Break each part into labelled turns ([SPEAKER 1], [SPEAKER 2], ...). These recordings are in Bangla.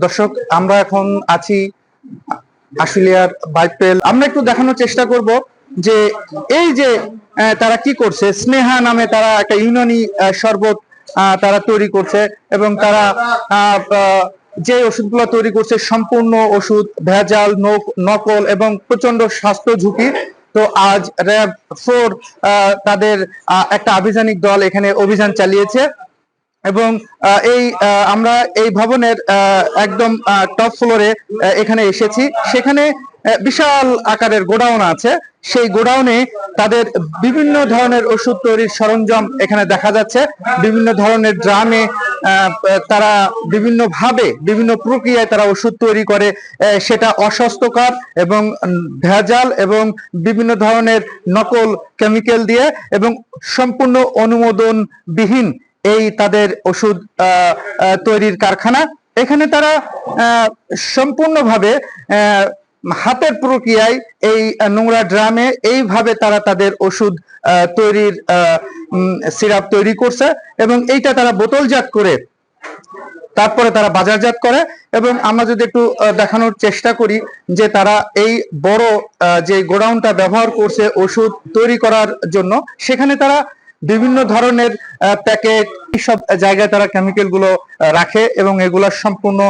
[SPEAKER 1] দর্শক, আমরা এখন আছি আশুলিয়ার বাইপেল আমরা একটু দেখানোর চেষ্টা করব যে এই যে তারা কি করছে, স্নেহা নামে তারা একটা ইউনানি শরবত তারা তৈরি করছে এবং তারা যে ওষুধগুলো তৈরি করছে সম্পূর্ণ ওষুধ, ভেজাল নক- নকল এবং প্রচণ্ড স্বাস্থ্য ঝুঁকি। তো আজ র্যাব ফোর তাদের একটা আভিযানিক দল এখানে অভিযান চালিয়েছে। এবং এই আমরা এই ভবনের একদম টপ ফ্লোরে এখানে এসেছি। সেখানে বিশাল আকারের গোডাউন আছে। সেই গোডাউনে তাদের বিভিন্ন ধরনের ওষুধ তৈরির সরঞ্জাম এখানে দেখা যাচ্ছে। বিভিন্ন ধরনের ড্রামে তারা বিভিন্ন ভাবে বিভিন্ন প্রক্রিয়ায় তারা ওষুধ তৈরি করে। সেটা অস্বাস্থ্যকর এবং ভেজাল এবং বিভিন্ন ধরনের নকল কেমিক্যাল দিয়ে এবং সম্পূর্ণ অনুমোদন বিহীন এই তাদের ওষুধ তৈরির কারখানা। এখানে তারা সম্পূর্ণভাবে হাতের প্রক্রিয়ায় এই নোংরা ড্রামে এইভাবে তারা তাদের ওষুধ তৈরির সিরাপ তৈরি করছে এবং এইটা তারা বোতলজাত করে তারপরে তারা বাজারজাত করে এবং আমরা যদি একটু দেখানোর চেষ্টা করি যে তারা এই বড় যে গোডাউনটা ব্যবহার করছে ওষুধ তৈরি করার জন্য, সেখানে তারা বিভিন্ন ধরনের প্যাকেট সব জায়গায় তারা কেমিক্যালগুলো রাখে এবং এগুলা সম্পূর্ণ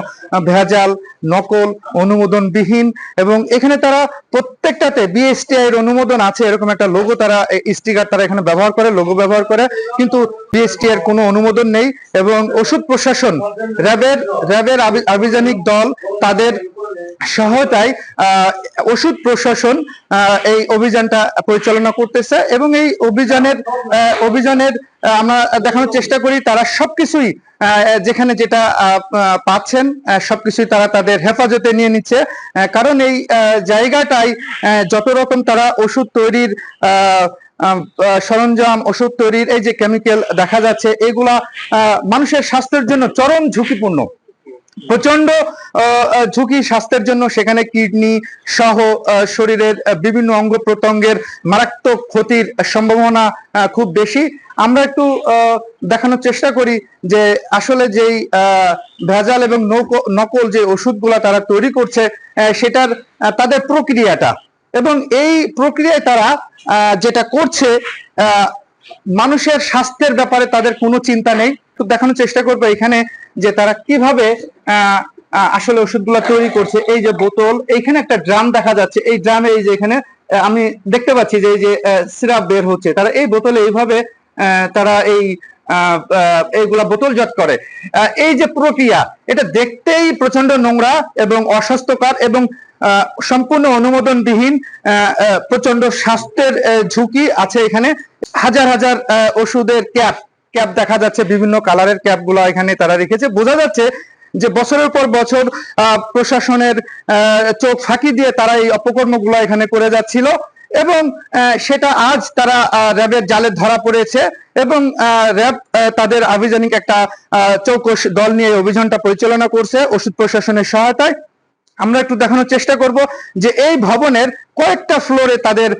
[SPEAKER 1] ভেজাল, নকল অনুমোদন বিহীন এবং এখানে তারা প্রত্যেকটাতে বিএসটিআই এর অনুমোদন আছে, এরকম একটা লোগো তারা স্টিকার তারা এখানে ব্যবহার করে লোগো ব্যবহার করে, কিন্তু বিএসটিআই এর কোনো অনুমোদন নেই এবং ওষুধ প্রশাসন, র্যাবের র্যাবের আভি- আভিযানিক দল তাদের সহায়তায় ওষুধ প্রশাসন এই অভিযানটা পরিচালনা করতেছে এবং এই অভিযানের অভিযানের আমরা দেখানোর চেষ্টা করি, তারা সবকিছুই যেখানে যেটা পাচ্ছেন সবকিছুই তারা তাদের হেফাজতে নিয়ে নিচ্ছে। কারণ এই জায়গাটাই যত রকম তারা ওষুধ তৈরির সরঞ্জাম, ওষুধ তৈরির, এই যে কেমিক্যাল দেখা যাচ্ছে, এগুলা মানুষের স্বাস্থ্যের জন্য চরম ঝুঁকিপূর্ণ। প্রচণ্ড ঝুঁকি স্বাস্থ্যের জন্য সেখানে কিডনি সহ শরীরের বিভিন্ন অঙ্গ প্রত্যঙ্গের মারাত্মক ক্ষতির সম্ভাবনা খুব বেশি। আমরা একটু দেখানোর চেষ্টা করি যে আসলে যেই ভেজাল এবং নৌক- নকল যে ওষুধগুলা তারা তৈরি করছে সেটার তাদের প্রক্রিয়াটা। এবং এই প্রক্রিয়ায় তারা যেটা করছে মানুষের স্বাস্থ্যের ব্যাপারে তাদের কোনো চিন্তা নেই। দেখানোর চেষ্টা করব, এখানে যে তারা কীভাবে আসলে ওষুধগুলো তৈরি করছে, এই যে বোতল, এইখানে একটা ড্রাম দেখা যাচ্ছে, এই ড্রামে এই যে এখানে আমি দেখতে পাচ্ছি যে এই যে সিরাপ বের হচ্ছে, তারা এই বোতলে এইভাবে তারা এই এইগুলা বোতলজাত করে। এই যে প্রক্রিয়া, এটা দেখতেই প্রচণ্ড নোংরা এবং অস্বাস্থ্যকর এবং সম্পূর্ণ অনুমোদনবিহীন প্রচণ্ড স্বাস্থ্যের ঝুঁকি আছে এখানে, হাজার হাজার ওষুধের ক্যাপ। ক্যাপ দেখা যাচ্ছে, বিভিন্ন কালারের ক্যাপগুলো এখানে তারা রেখেছে। বোঝা যাচ্ছে যে বছরের পর বছর প্রশাসনের চোখ ফাঁকি দিয়ে তারা এই অপকর্মগুলো এখানে করে যাচ্ছিল এবং সেটা আজ তারা র্যাবের জালে ধরা পড়েছে এবং র্যাব তাদের আভিযানিক একটা চৌকস দল নিয়ে অভিযানটা পরিচালনা করছে, ওষুধ প্রশাসনের সহায়তায়। আমরা একটু দেখানোর চেষ্টা করব যে এই ভবনের কয়েকটা ফ্লোরে তাদের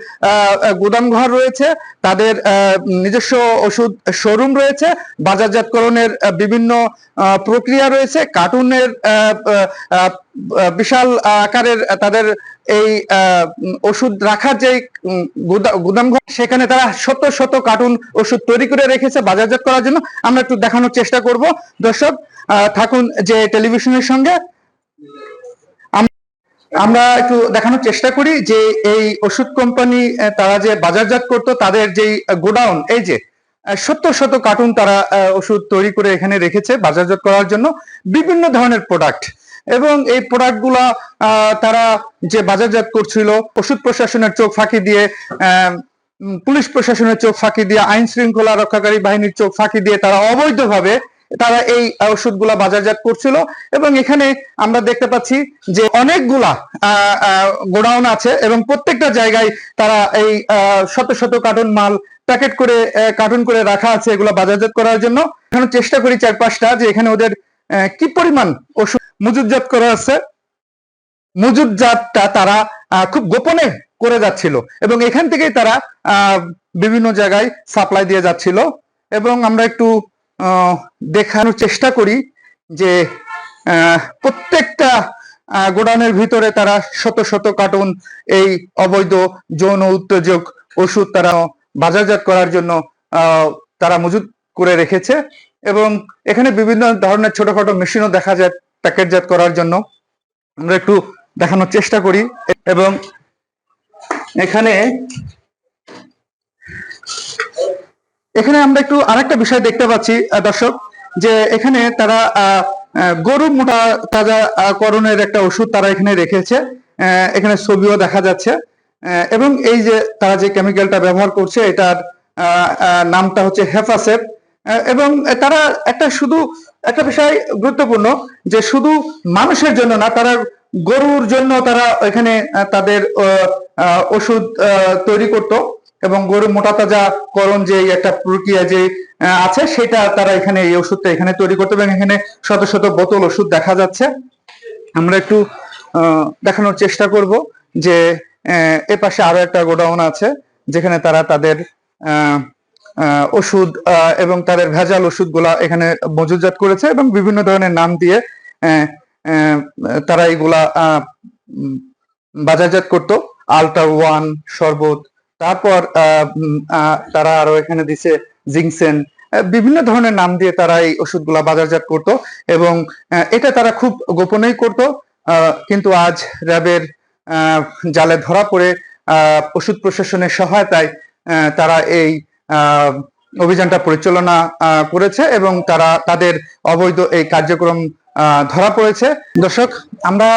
[SPEAKER 1] গুদাম ঘর রয়েছে, তাদের নিজস্ব ওষুধ শোরুম রয়েছে, বাজারজাতকরণের বিভিন্ন প্রক্রিয়া রয়েছে, কার্টুনের বিশাল আকারের তাদের এই ওষুধ রাখার যে গুদাম ঘর, সেখানে তারা শত শত কার্টুন ওষুধ তৈরি করে রেখেছে বাজারজাত করার জন্য। আমরা একটু দেখানোর চেষ্টা করব। দর্শক থাকুন যে টেলিভিশনের সঙ্গে। আমরা একটু দেখানোর চেষ্টা করি যে এই ওষুধ কোম্পানি তারা যে বাজারজাত করতো তাদের যে গোডাউন এই যে আহ, শত কার্টুন তারা ওষুধ তৈরি করে এখানে রেখেছে বাজারজাত করার জন্য বিভিন্ন ধরনের প্রোডাক্ট এবং এই প্রোডাক্টগুলা তারা যে বাজারজাত করছিল ওষুধ প্রশাসনের চোখ ফাঁকি দিয়ে পুলিশ প্রশাসনের চোখ ফাঁকি দিয়ে আইন শৃঙ্খলা রক্ষাকারী বাহিনীর চোখ ফাঁকি দিয়ে তারা অবৈধভাবে তারা এই ওষুধগুলা বাজারজাত করছিল এবং এখানে আমরা দেখতে পাচ্ছি যে অনেকগুলা গোডাউন আছে এবং প্রত্যেকটা জায়গায় তারা এই শত শত কার্টুন মাল প্যাকেট করে কার্টুন করে রাখা আছে এগুলো বাজারজাত করার জন্য। এখানে চেষ্টা করি চার পাঁচটা যে এখানে ওদের কি পরিমাণ ওষুধ মজুদজাত করা আছে। মজুদজাতটা তারা খুব গোপনে করে যাচ্ছিল এবং এখান থেকেই তারা বিভিন্ন জায়গায় সাপ্লাই দিয়ে যাচ্ছিল। এবং আমরা একটু দেখানোর চেষ্টা করি যে প্রত্যেকটা গোডাউনের ভিতরে তারা শত শত কার্টুন এই অবৈধ যৌন উত্তেজক ওষুধ তারা বাজারজাত করার জন্য তারা মজুত করে রেখেছে এবং এখানে বিভিন্ন ধরনের ছোটখাটো মেশিনও দেখা যায় প্যাকেটজাত করার জন্য। আমরা একটু দেখানোর চেষ্টা করি এবং এখানে এখানে আমরা একটু আরেকটা বিষয় দেখতে পাচ্ছি দর্শক, যে এখানে তারা গরু মোটা তাজা করণের একটা ওষুধ তারা এখানে রেখেছে এখানে ছবিও দেখা যাচ্ছে এবং এই যে তারা যে কেমিক্যালটা ব্যবহার করছে, এটার নামটা হচ্ছে হেফাসেপ এবং তারা একটা শুধু, একটা বিষয় গুরুত্বপূর্ণ, যে শুধু মানুষের জন্য না, তারা গরুর জন্য তারা এখানে তাদের ওষুধ তৈরি করত এবং গরু মোটা তাজা করণ যে একটা প্রক্রিয়া যে আছে, সেটা তারা এখানে এই ওষুধটা এখানে তৈরি করতে এবং এখানে শত শত বোতল ওষুধ দেখা যাচ্ছে। আমরা একটু দেখানোর চেষ্টা করব যে এ পাশে আরও একটা গোডাউন আছে, যেখানে তারা তাদের ওষুধ এবং তাদের ভেজাল ওষুধগুলা এখানে মজুতজাত করেছে এবং বিভিন্ন ধরনের নাম দিয়ে তারা এগুলা বাজারজাত করতো। আলট্রা ওয়ান, শরবত তারপর তারা আরও এখানে দিছে জিংসেন বিভিন্ন ধরনের নাম দিয়ে তারা এই ওষুধগুলা বাজারজাত করতো এবং এটা তারা খুব গোপনেই করতো। কিন্তু আজ র্যাবের জালে ধরা পড়ে ওষুধ প্রশাসনের সহায়তায় তারা এই অভিযানটা পরিচালনা করেছে এবং তারা, তাদের অবৈধ এই কার্যক্রম ধরা পড়েছে। দর্শক, আমরা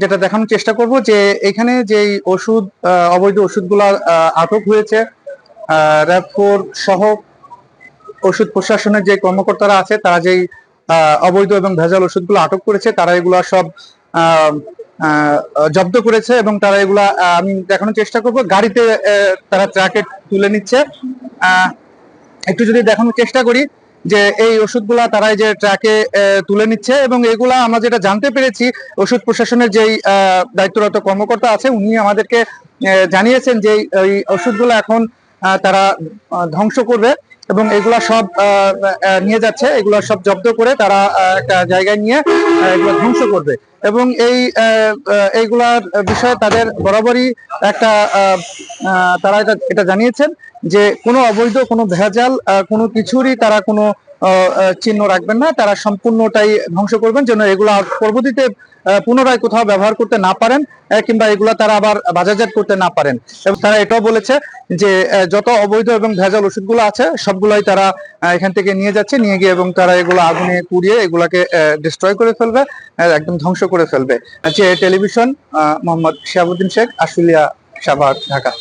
[SPEAKER 1] যেটা দেখানোর চেষ্টা করব যে এখানে যে ওষুধ অবৈধ ওষুধগুলা আটক হয়েছে র্যাবফোর সহ ওষুধ প্রশাসনের যে কর্মকর্তারা আছে, তারা যেই অবৈধ এবং ভেজাল ওষুধগুলো আটক করেছে, তারা এগুলা সব জব্দ করেছে এবং তারা এগুলা আমি দেখানোর চেষ্টা করব। গাড়িতে তারা ট্রাকে তুলে নিচ্ছে। একটু যদি দেখানোর চেষ্টা করি যে এই ওষুধগুলা তারা যে ট্রাকে তুলে নিচ্ছে এবং এগুলা আমরা যেটা জানতে পেরেছি, ওষুধ প্রশাসনের যেই দায়িত্বরত কর্মকর্তা আছে, উনি আমাদেরকে জানিয়েছেন যে এই- ওষুধগুলো এখন তারা ধ্বংস করবে এবং এগুলা সব নিয়ে যাচ্ছে, এগুলা সব জব্দ করে তারা একটা জায়গায় নিয়ে এগুলো ধ্বংস করবে। এবং এই এইগুলার বিষয়ে তাদের বরাবরই একটা তারা এটা এটা জানিয়েছেন যে কোনো অবৈধ কোনো ভেজাল কোনো কিছুরই তারা কোনো চিহ্ন রাখবেন না। তারা সম্পূর্ণটাই ধ্বংস করবেন যেন এগুলো পরবর্তীতে পুনরায় কোথাও ব্যবহার করতে না পারেন কিংবা এগুলা তারা আবার বাজারজাত করতে না পারেন। এবং তারা এটাও বলেছে যে যত অবৈধ এবং ভেজাল ওষুধগুলো আছে সবগুলাই তারা এখান থেকে নিয়ে যাচ্ছে নিয়ে গিয়ে এবং তারা এগুলো আগুনে পুড়িয়ে এগুলাকে ডিস্ট্রয় করে ফেলবে একদম ধ্বংস করে ফেলবে। যে টেলিভিশন আহ, মোহাম্মদ শিহাবুদ্দিন শেখ আশুলিয়া শাহবাগ ঢাকা।